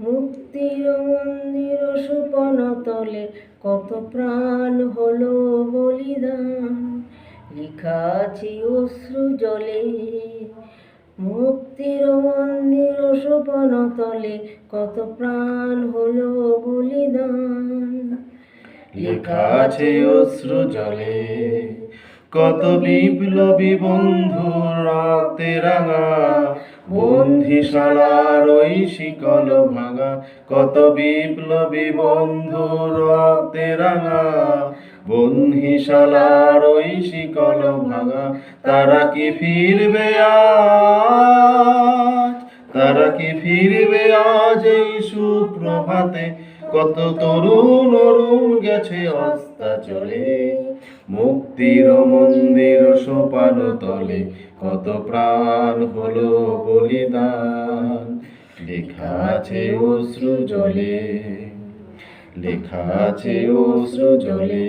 মুক্তির মন্দির সুপন তলে কত প্রাণ হলো বলিদান। লেখা আছে অশ্রু জলে, মুক্তির মন্দির সুপন তলে কত প্রাণ হলো বলিদান। লেখা আছে অশ্রু জলে, কত বিপ্লবী বন্ধু রাতে রাঙা বন্দিশালার ওই শিকল ভাঙা, কত বিপ্লবী বন্ধু রক্তে রাঙা। বন্দিশালার ওই শিকল ভাঙা, তারা কি ফিরবে আজ? তারা কি ফিরবে আজ এই সুপ্রভাতে? কত তরুণ অরুণ গেছে, অস্তা চলে। মুক্তির মন্দির সোপান তলে, কত প্রাণ হলো বলিদান। লেখা আছে অশ্রু জলে, লেখা আছে অশ্রু জলে।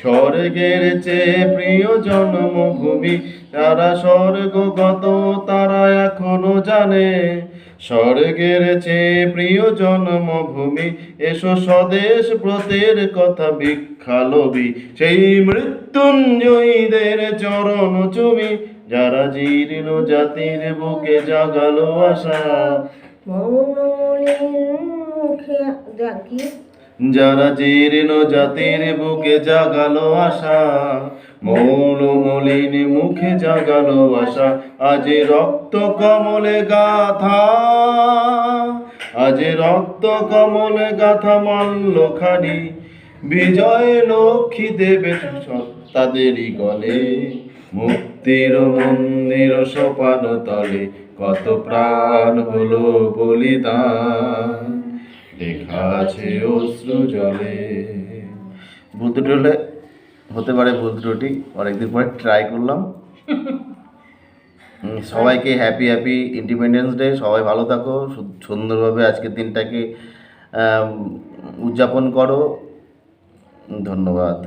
স্বর্গের চেয়ে প্রিয় জন্মভূমি। যারা স্বর্গগত, তারা এখনও জানে। স্বর্গের চেয়ে প্রিয় জন্মভূমি, এসো স্বদেশ ব্রতের কথা ভিক্ষালবি সেই মৃত্যুঞ্জয়ীদের চরণ চুমি, যারা জীর্ণ জাতির বুকে জাগালো আশা। মুখে যারা জীর্ণ জাতির বুকে জাগালো আশা মৌল মলিন মুখে জাগালো আশা, আজ রক্ত কমলে গাথা, আজ রক্ত কমলে গাথা মাল্য খানি বিজয় লক্ষ্মী দেবে তাদেরই গলে, মুক্তির মন্দির সোপান তলে কত প্রাণ হলো বলিদান। লেখা আছে অশ্রু জলে। ভুল হলে হতে পারে ভুল ত্রুটি অনেকদিন পরে ট্রাই করলাম। সবাইকে হ্যাপি হ্যাপি ইন্ডিপেন্ডেন্স ডে সবাই ভালো থাকো সুন্দরভাবে আজকের দিনটাকে উদযাপন করো। ধন্যবাদ।